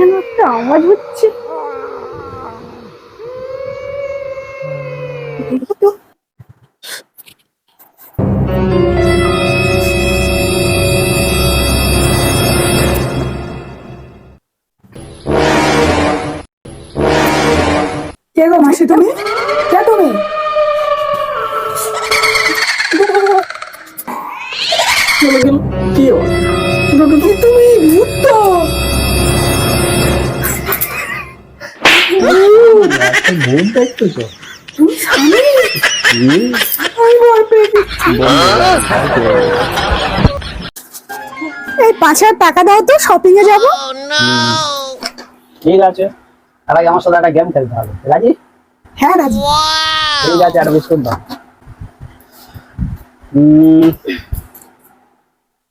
যেন একটা আওয়াজ হচ্ছে। কে তুমি? কে তুমি? স্বামী? পেয়ে গেছি। এই পাঁচ হাজার টাকা দাও তো শপিং এ যাব। ঠিক আছে। তার আগে আমার সাথে একটা গেম খেলতে হবে। রাজি? হ্যাঁ রাজি। ঠিক আছে একটা বিস্কুট দাও। উম,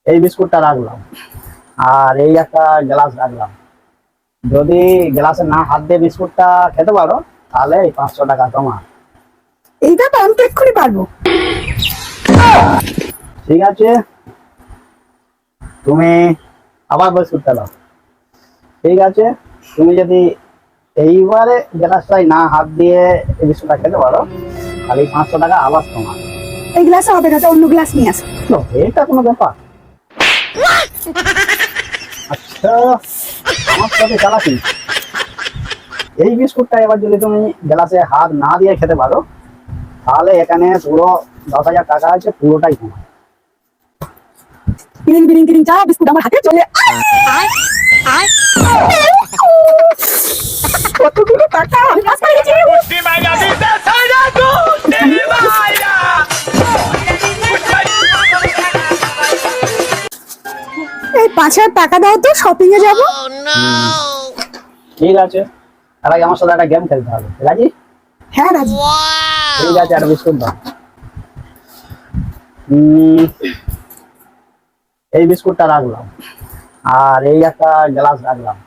এই বিস্কুটটা রাখলাম। আর এই একটা গ্লাস রাখলাম। যদি গ্লাসে না হাত দিয়ে বিস্কুটটা খেতে পারো তাহলে এই পাঁচশো টাকা তোমার। এইটা তো আমি এক্ষুনি পারব। ঠিক আছে? তুমি আবার বই বিস্কুটটা দাও। ঠিক আছে? তুমি যদি এইবারে গ্লাসটাই না হাত দিয়ে এই বিস্কুটটা খেতে পারো তাহলে এই পাঁচশো টাকা আবার তোমার। এই গ্লাসে হবে না অন্য গ্লাস নিয়ে আসো। এটা কোনো ব্যাপার? আচ্ছা আমার সাথে চালাকি? এই বিস্কুটটা এবার যদি তুমি গ্লাসে হাত না দিয়ে খেতে পারো তাহলে এখানে পুরো দশ হাজার টাকা আছে পুরোটাই তোমার। কিরিং কিরিং কিরিং চা বিস্কুট আমার হাতে চলে কতগুলো টাকা? আমি কাজ করে গেছি এই পাঁচ হাজার টাকা দাও তো শপিং এ যাব ঠিক আছে। তার আগে আমার সাথে একটা গেম খেলতে হবে। রাজি? হ্যাঁ রাজি। ঠিক আছে একটা বিস্কুট দাও। এই বিস্কুটটা রাখলাম। আর এই একটা গ্লাস রাখলাম।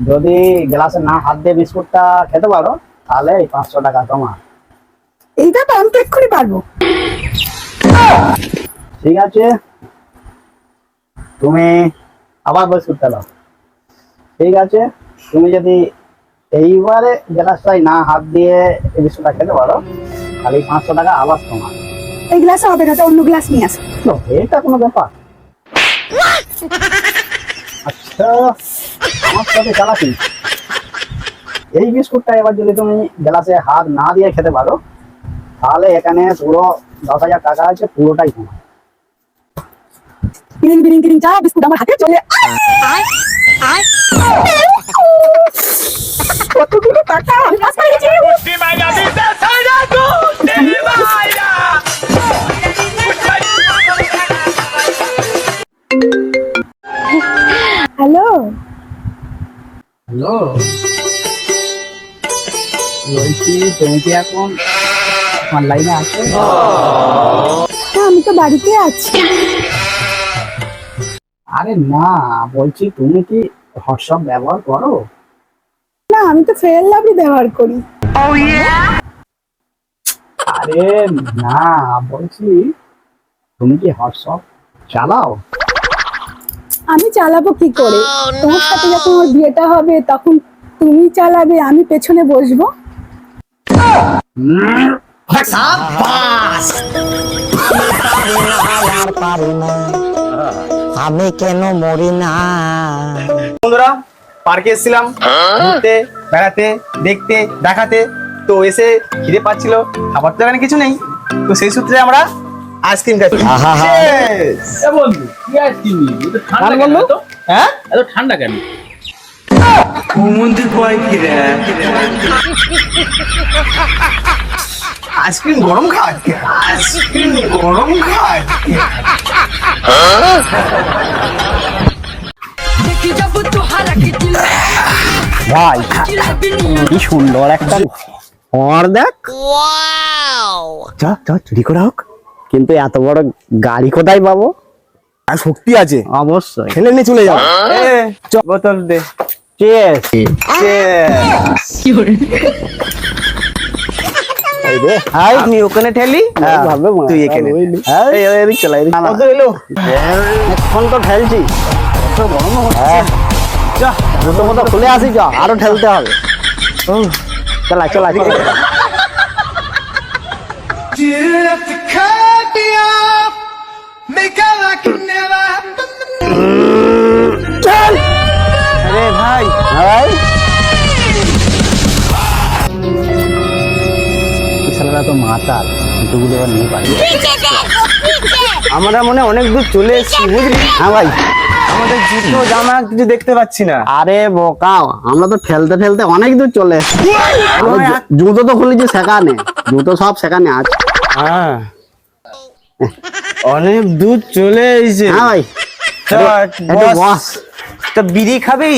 যদি গ্লাসে না হাত দিয়ে বিস্কুটটা খেতে পারো তাহলে এই পাঁচশো টাকা তোমার। এইটা তো আমি এক্ষুনি পারব। ঠিক আছে। তুমি আবার বিস্কুটটা দাও। ঠিক আছে। তুমি যদি এইবারে গ্লাসটাই না হাত দিয়ে এই বিস্কুটটা খেতে পারো। খালি পাঁচশো টাকা আবার তোমার। এই গ্লাসে হবে না অন্য গ্লাস নিয়ে আসো। তো এটা কোনো ব্যাপার। আচ্ছা আমার সাথে চালাকি এই বিস্কুটটা এবার যদি তুমি গ্লাসে হাত না দিয়ে খেতে পারো তাহলে এখানে পুরো দশ হাজার টাকা আছে পুরোটাই তোমার। কিরিং কিরিং কিরিং চা বিস্কুট আমার হাতে চলে কতগুলো টাকা আমি কাজ করে গেছি হ্যালো। হ্যালো। বলছি তুমি কি এখন অনলাইনে আছো? হ্যাঁ আমি তো বাড়িতে আছি। আরে না বলছি তুমি কি হোয়াটসঅ্যাপ ব্যবহার করো? আমি তো ফেয়ার লাভলি ব্যবহার করি। আরে না বলছি তুমি কি হোয়াটসঅ্যাপ চালাও? আমি চালাবো কি করে? তোমার সাথে যখন আমার বিয়েটা হবে তখন তুমি চালাবে আমি পেছনে বসবো। হুম, আর পারি না আমি কেন মরি না? বন্ধুরা পার্কে এসেছিলাম ঘুরতে বেড়াতে দেখতে দেখাতে। তো এসে খিদে পাচ্ছিল খাবার তো এখানে কিছু নেই। তো সেই সূত্রে আমরা আইসক্রিম খাচ্ছি বন্ধু কি আইসক্রিম এত ঠান্ডা কেন? হ্যাঁ? এত ঠান্ডা কেন? আইসক্রিম গরম খায়? আইসক্রিম গরম খায়? ভাই কি সুন্দর একটা ঘর দেখ। চ চ চুরি করা হোক। কিন্তু এত বড় গাড়ি কোথায় পাবো? আর শক্তি আছে। অবশ্যই। ঠেলে নিয়ে চলে যাও। চ। বোতল দে। রে হাই আমি ওখানে ঠেলি? হ্যাঁ, ভাববে তুই এখানে হ্যাঁ এই, তো খেলছি গরম হচ্ছে হ্যাঁ জুতো মতো খুলে আসি চ আরও ঠেলতে হবে। চলা চলা চলা। আরে ভাই ভাই। ছেলেরা তো মাতাল জুতোগুলো এবার নিয়ে পারি আমরা মনে হয় অনেক দূর চলে এসেছি বুঝলি? হ্যাঁ ভাই। আমাদের জুতো জামা কিছু দেখতে পাচ্ছি না। আরে বোকাও আমরা তো ফেলতে ফেলতে অনেক দূর চলে এসেছি। আমরা জুতো তো খুলেছি সেখানে জুতো সব সেখানে আছে। হ্যাঁ। অনেক দূর চলে এসেছে। হ্যাঁ ভাই। তা একটু বস, বস। তা বিড়ি খাবি?